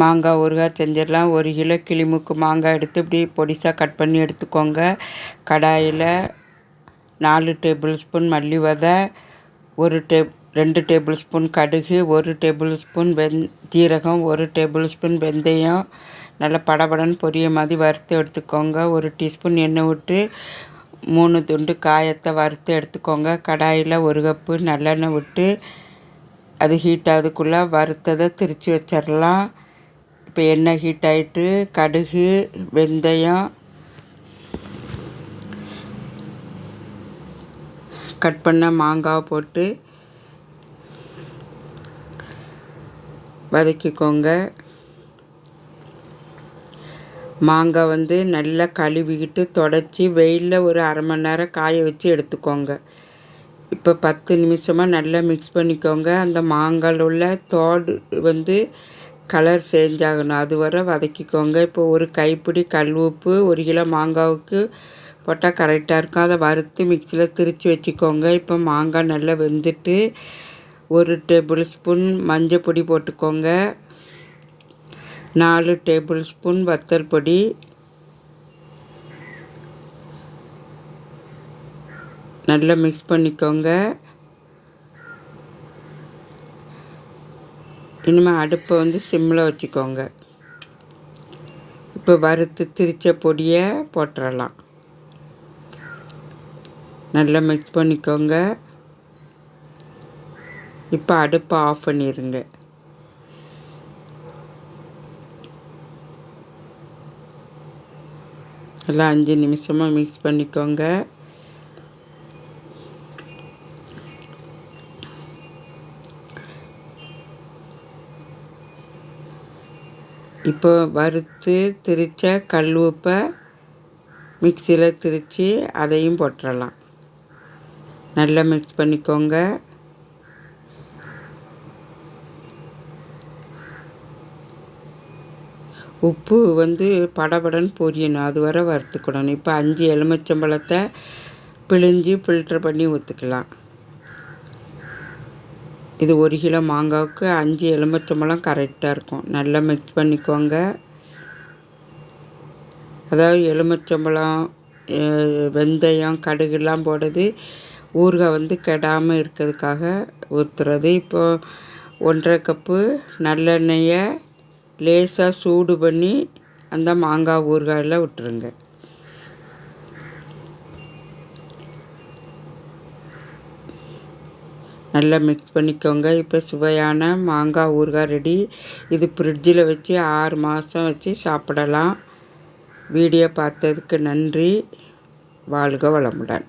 மாங்காய் ஊறுகாய் செஞ்சிடலாம் ஒரு கிலோ கிளிமுக்கு மாங்காய் எடுத்து இப்படி பொடிசாக கட் பண்ணி எடுத்துக்கோங்க. கடாயில் நாலு டேபிள் ஸ்பூன் மல்லி விதை ஒரு டே ரெண்டு டேபிள் ஸ்பூன் கடுகு ஒரு டேபிள் ஸ்பூன் வெந் ஜீரகம் ஒரு டேபிள் ஸ்பூன் வெந்தயம். நல்லா படபடன்னு பொரிய மாதிரி வறுத்து எடுத்துக்கோங்க. ஒரு டீஸ்பூன் எண்ணெய் விட்டு மூணு துண்டு காயத்தை வறுத்து எடுத்துக்கோங்க. கடாயில் ஒரு கப்பு நல்லெண்ணெய் விட்டு அது ஹீட் ஆகுதுக்குள்ளே வறுத்ததை திரித்து வச்சிடலாம் இப்போ எண்ணெய் ஹீட் ஆகிட்டு கடுகு வெந்தயம் கட் பண்ண மாங்காய் போட்டு வதக்கிக்கோங்க. மாங்காய் வந்து நல்லா கழுவிக்கிட்டு தொடச்சி வெயிலில் ஒரு அரை மணி நேரம் காய வச்சு எடுத்துக்கோங்க. இப்போ பத்து நிமிஷமாக நல்லா மிக்ஸ் பண்ணிக்கோங்க. அந்த மாங்காயில் உள்ள தோடு வந்து கலர் சேஞ்ச் ஆகணும் அது வரை வதக்கிக்கோங்க. இப்போ ஒரு கைப்பிடி கல் உப்பு ஒரு கிலோ மாங்காவுக்கு போட்டால் கரெக்டாக இருக்கும். அதை வறுத்து மிக்சியில் திரித்து வச்சுக்கோங்க. இப்போ மாங்காய் நல்லா வெந்துட்டு ஒரு டேபிள் ஸ்பூன் மஞ்சள் பொடி போட்டுக்கோங்க. நாலு டேபிள் ஸ்பூன் வத்தல் பொடி. நல்லா மிக்ஸ் பண்ணிக்கோங்க. இனிமேல் அடுப்பை வந்து சிம்மில் வச்சுக்கோங்க. இப்போ வறுத்து திரிச்ச பொடியை போட்டுடலாம் நல்லா மிக்ஸ் பண்ணிக்கோங்க. இப்போ அடுப்பை ஆஃப் பண்ணிடுங்க எல்லாம் அஞ்சு நிமிஷமாக மிக்ஸ் பண்ணிக்கோங்க. இப்போ வறுத்து திரித்த கல் உப்பை மிக்சியில் திரித்து அதையும் போட்டுடலாம் நல்லா மிக்ஸ் பண்ணிக்கோங்க. உப்பு வந்து படபடன்னு பொரியணும். அது வரை வறுத்துக்கிடணும் இப்போ அஞ்சு எலுமிச்சம்பழத்தை பிழிஞ்சு ஃபில்ட்ரு பண்ணி ஊற்றுக்கலாம் இது ஒரு கிலோ மாங்காவுக்கு அஞ்சு எலுமிச்சம்பழம் கரெக்டாக இருக்கும். நல்லா மிக்ஸ் பண்ணிக்கோங்க. அதாவது எலுமிச்சம்பழம் வெந்தயம் கடுகுலாம் போடுறது ஊறுகாய் வந்து கெடாமல் இருக்கிறதுக்காக ஊற்றுறது இப்போ ஒன்றரை கப்பு நல்லெண்ணெயை லேசாக சூடு பண்ணி அந்த மாங்காய் ஊறுகாயில் விட்டுருங்க. நல்லா மிக்ஸ் பண்ணிக்கோங்க. இப்போ சுவையான மாங்காய் ஊறுகாய் ரெடி இது ஃப்ரிட்ஜில் வச்சு ஆறு மாதம் வச்சு சாப்பிடலாம். வீடியோ பார்த்ததுக்கு நன்றி. வாழ்க வளமுடன்.